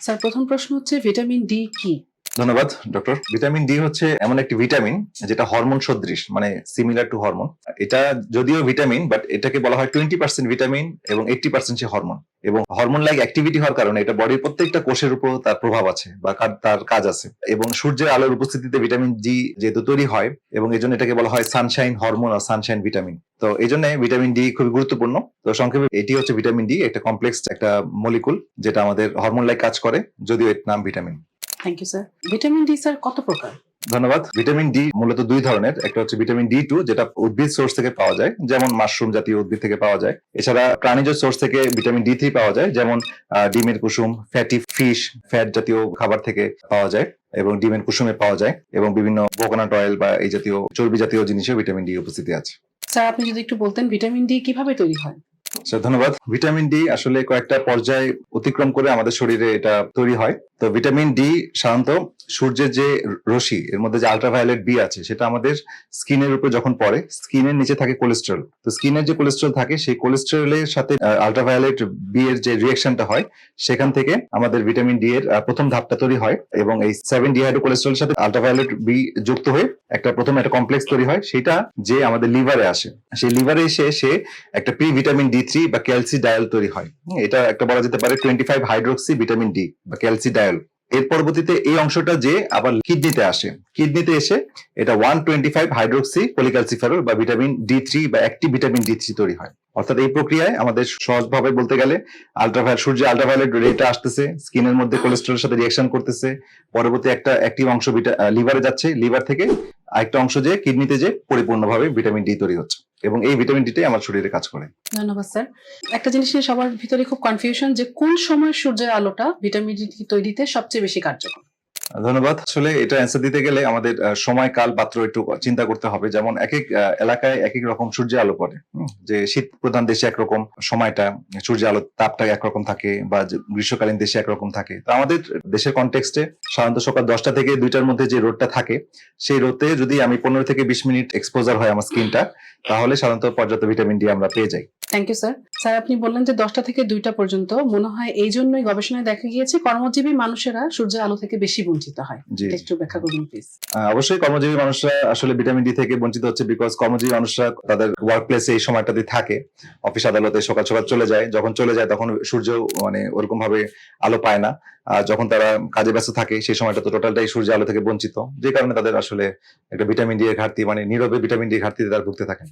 Sir প্রথম প্রশ্ন হচ্ছে ভিটামিন ডি কি? ধন্যবাদ ডক্টর ভিটামিন ডি হচ্ছে এমন একটি ভিটামিন যেটা হরমোন সদৃশ মানে সিমিলার টু হরমোন এটা যদিও ভিটামিন বাট এটাকে বলা হয় টোয়েন্টি পার্সেন্ট ভিটামিন এবং এইটটি পার্সেন্ট সে হরমোন এবং হরমোন লাইক অ্যাক্টিভিটি হওয়ার কারণে এটা বডির প্রত্যেকটা কোষের উপর তার প্রভাব আছে বা তার কাজ আছে। এবং সূর্যের আলোর উপস্থিতিতে ভিটামিন ডি যেহেতু তৈরি হয়, এবং এই জন্য এটাকে বলা হয় সানশাইন হরমোন আর সানশাইন ভিটামিন তো এই জন্য ভিটামিন ডি খুবই গুরুত্বপূর্ণ। তো সংক্ষেপে, এটি হচ্ছে ভিটামিন ডি একটা কমপ্লেক্স একটা মলিকুল যেটা আমাদের হরমোন লাইক কাজ করে, যদিও এর নাম vitamin thank you sir vitamin D sir কত প্রকার? ধন্যবাদ। ভিটামিন ডি মূলত দুই ধরনের। একটা হচ্ছে ভিটামিন ডি টু যেটা উদ্ভিদ সোর্স থেকে পাওয়া যায় যেমন মাশরুম জাতীয় উদ্ভিদ থেকে পাওয়া যায়। এছাড়া প্রাণীজ সোর্স থেকে ভিটামিন ডি থ্রি পাওয়া যায় যেমন ডিমের কুসুম ফ্যাটি ফিশ ফ্যাট জাতীয় খাবার থেকে পাওয়া যায় এবং ডিমের কুসুমে পাওয়া যায় এবং বিভিন্ন কোকোনাট অয়েল বা এই জাতীয় চর্বি জাতীয় জিনিসে ভিটামিন ডি উপস্থিতি আছে। স্যার আপনি যদি একটু বলতেন ভিটামিন ডি কীভাবে তৈরি হয়? স্যার ধন্যবাদ। ভিটামিন ডি আসলে কয়েকটা পর্যায় অতিক্রম করে আমাদের শরীরে এটা তৈরি হয়। তো ভিটামিন ডি সাধারণত সূর্যের যে রশ্মি, এর মধ্যে যে আলট্রাভায়োলেট বি আছে, সেটা আমাদের স্কিনের উপর যখন পড়ে স্কিনের নিচে থাকে কোলেস্ট্রল তো স্কিনের যে কোলেস্ট্রল থাকে, সেই কোলেস্ট্রলের সাথে আলট্রাভায়োলেট বি এর যে রিয়েকশনটা হয়, সেখান থেকে আমাদের ভিটামিন ডি এর প্রথম ধাপটা তৈরি হয় এবং এই সেভেন ডিহাইড্রো কোলেস্ট্রলের সাথে আলট্রাভায়োলেট বি যুক্ত হয়ে একটা প্রথম একটা কমপ্লেক্স তৈরি হয়, সেটা যে আমাদের লিভারে আসে। সেই লিভারে এসে সে একটা প্রি ভিটামিন ডি থ্রি বা ক্যালসি ডায়াল তৈরি হয়। এটা একটা বলা যেতে পারে twenty five hydroxy vitamin D বা ক্যালসি ডায়াল এর পরবর্তীতে এই অংশটা যে আবার কিডনিতে আসে। কিডনিতে এসে এটা one twenty five hydroxy polycalciferol বা ভিটামিন ডি থ্রি বা অ্যাক্টিভ ভিটামিন ডি থ্রি তৈরি হয়। অর্থাৎ এই প্রক্রিয়ায় আমাদের সহজভাবে বলতে গেলে আলট্রাভায়োলেট সূর্যে আলট্রাভায়োলেট রেটা আসতেছে, স্কিনের মধ্যে কোলেস্ট্রলের সাথে রিয়াকশন করতেছে, পরবর্তী একটা অ্যাক্টিভ অংশ লিভারে যাচ্ছে লিভার থেকে আরেকটা অংশ যে কিডনিতে যে পরিপূর্ণভাবে ভিটামিন ডি তৈরি হচ্ছে। এবং এই ভিটামিন ডিটাই আমার শরীরে কাজ করে। ধন্যবাদ, স্যার। একটা জিনিস নিয়ে সবার ভিতরে খুব কনফিউশন যে কোন সময় সূর্যের আলোটা ভিটামিন ডি তৈরিতে সবচেয়ে বেশি কার্যকর? ধন্যবাদ। আসলে এটা অ্যান্সার দিতে গেলে আমাদের সময় কাল পাত্র একটু চিন্তা করতে হবে। যেমন এক এক এলাকায় এক এক রকম সূর্যের আলো পড়ে যে শীত প্রধান দেশে একরকম, সময়টা সূর্যের আলো তাপটা একরকম থাকে বা গ্রীষ্মকালীন দেশে একরকম থাকে। তো আমাদের দেশের কনটেক্সটে সাধারণত সকাল দশটা থেকে দুইটার মধ্যে যে রোদটা থাকে, সেই রোদে যদি আমি পনেরো থেকে বিশ মিনিট এক্সপোজার হয় আমার স্কিনটা তাহলে সাধারণত পর্যাপ্ত ভিটামিন ডি আমরা পেয়ে যাই। থ্যাংক ইউ স্যার স্যার আপনি বললেন যে দশটা থেকে দুইটা পর্যন্ত। মনে হয় এই জন্যই গবেষণায় দেখা গিয়েছে, কর্মজীবী মানুষেরা সূর্যের আলো থেকে বেশি বঞ্চিত হয়। একটু ব্যাখ্যা করুন প্লিজ অবশ্যই কর্মজীবী মানুষরা আসলে ভিটামিন ডি থেকে বঞ্চিত হচ্ছে বিকজ কর্মজীবী মানুষরা তাদের ওয়ার্ক প্লেসে এই সময়টাতে থাকে। অফিস আদালতে সকাল সকাল চলে যায়। যখন চলে যায় তখন সূর্য মানে ওরকম ভাবে আলো পায় না। আর যখন তারা কাজে ব্যস্ত থাকে সেই সময়টা তো টোটালটাই সূর্য আলো থেকে বঞ্চিত। যে কারণে তাদের আসলে একটা ভিটামিন ডি এর ঘাটতি মানে নীরবে ভিটামিন ডি এর ঘাটতিতে তারা ভুগতে থাকেন।